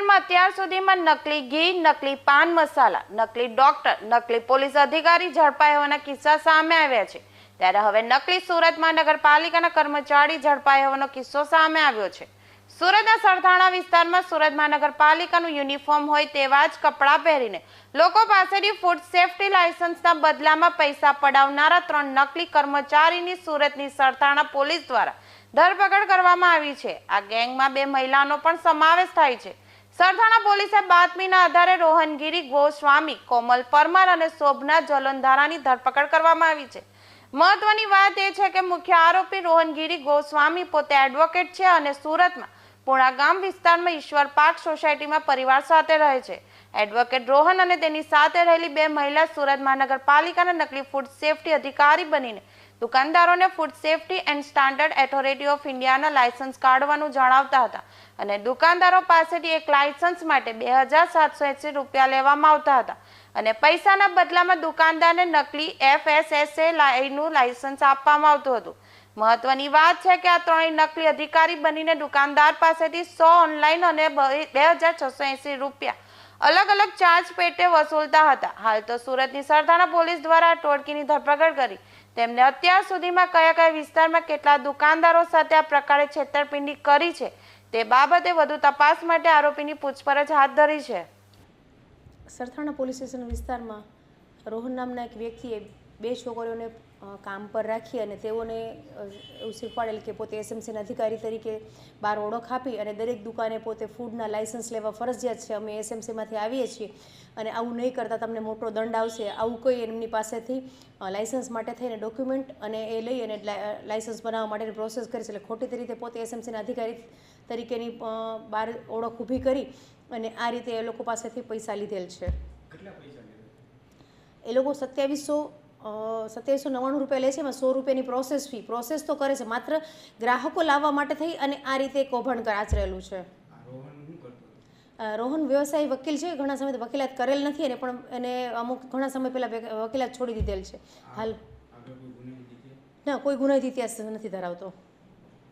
શહેરમાં અત્યાર સુધીમાં નકલી ઘી, નકલી પાન મસાલા, નકલી ડોક્ટર, નકલી પોલીસ અધિકારી ઝડપાયા હોવાના કિસ્સા સામે આવ્યા છે. ત્યારે હવે નકલી સુરત મહાનગરપાલિકાના કર્મચારી ઝડપાયા હોવાનો કિસ્સો સામે આવ્યો છે. સુરતના સરથાણા વિસ્તારમાં સુરત મહાનગરપાલિકાનું યુનિફોર્મ હોય તેવા જ કપડાં પહેરીને લોકો પાસેથી ફૂડ સેફ્ટી લાયસન્સના બદલામાં પૈસા પડાવનારા ત્રણ નકલી કર્મચારીની સુરતની સરથાણા પોલીસ દ્વારા ધરપકડ કરવામાં આવી છે. આ ગેંગમાં બે મહિલાનો પણ સમાવેશ થાય છે. સરથાણા પોલીસે બાતમીના આધારે રોહનગીરી, ગોસ્વામી, કોમલ પરમાર અને શોભના જલંધારાની ધરપકડ કરવામાં આવી છે. મહત્વની વાત એ છે કે મુખ્ય આરોપી રોહનગીરી, ગોસ્વામી પોતે એડવોકેટ છે અને સુરતમાં પુણા ગામ વિસ્તારમાં ઈશ્વર પાર્ક સોસાયટીમાં પરિવાર સાથે રહે છે. એડવોકેટ રોહન અને તેની સાથે રહેલી બે મહિલા સુરત મહાનગરપાલિકાના નકલી ફૂડ સેફટી અધિકારી બનીને દુકાનદારોને food safety and standard authority of ઇન્ડિયાના લાયસન્સ કાઢવાનું જણાવતા હતા અને દુકાનદારો પાસેથી એક લાયસન્સ માટે બે હજાર સાતસો એંસી રૂપિયા લેવામાં આવતા હતા અને પૈસાના બદલામાં દુકાનદારને નકલી એફએસએસએ લાઈનું લાયસન્સ આપવામાં આવતું હતું. મહત્વની વાત છે કે આ ત્રણેય નકલી અધિકારી બનીને દુકાનદાર પાસેથી સો ઓનલાઈન અને બે હજાર છસો એંસી રૂપિયા અલગ અલગ ચાર્જ પેટે વસૂલતા હતા. હાલ તો સુરતની સરથાણા પોલીસ દ્વારા ટોળકીની ધરપકડ કરી તેમને અત્યાર સુધીમાં કયા કયા વિસ્તારમાં કેટલા દુકાનદારો સાથે આ પ્રકારે છેતરપિંડી કરી છે તે બાબતે વધુ તપાસ માટે આરોપીની પૂછપરછ હાથ ધરી છે. સરથાણા પોલીસ સ્ટેશન વિસ્તારમાં રોહન નામના એક વ્યક્તિએ બે છોકરીઓને કામ પર રાખી અને તેઓને એવું શીખવાડેલ કે પોતે એસએમસીના અધિકારી તરીકે બહાર ઓળખ આપી અને દરેક દુકાને પોતે ફૂડના લાઇસન્સ લેવા ફરજિયાત છે. અમે એસએમસીમાંથી આવીએ છીએ અને આવું નહીં કરતાં તમને મોટો દંડ આવશે. આવું કોઈ એમની પાસેથી લાઇસન્સ માટે થઈને ડોક્યુમેન્ટ અને એ લઈ અને લાઇસન્સ બનાવવા માટેની પ્રોસેસ કરી છે. એટલે ખોટી રીતે પોતે એસએમસીના અધિકારી તરીકેની બહાર ઓળખ ઊભી કરી અને આ રીતે એ લોકો પાસેથી પૈસા લીધેલ છે. એ લોકો સત્યાવીસો સત્યાવીસો નવ્વાણું રૂપિયા લે છે એમાં સો રૂપિયાની પ્રોસેસ ફી પ્રોસેસ તો કરે છે માત્ર ગ્રાહકો લાવવા માટે થઈ અને આ રીતે કૌભાંડ આચરેલું છે. રોહન વ્યવસાય વકીલ છે ઘણા સમયથી વકીલાત કરેલ નથી અને પણ એને અમુક ઘણા સમય પહેલાં વકીલાત છોડી દીધેલ છે. હાલ ના કોઈ ગુનાહિત ઇતિહાસ નથી ધરાવતો.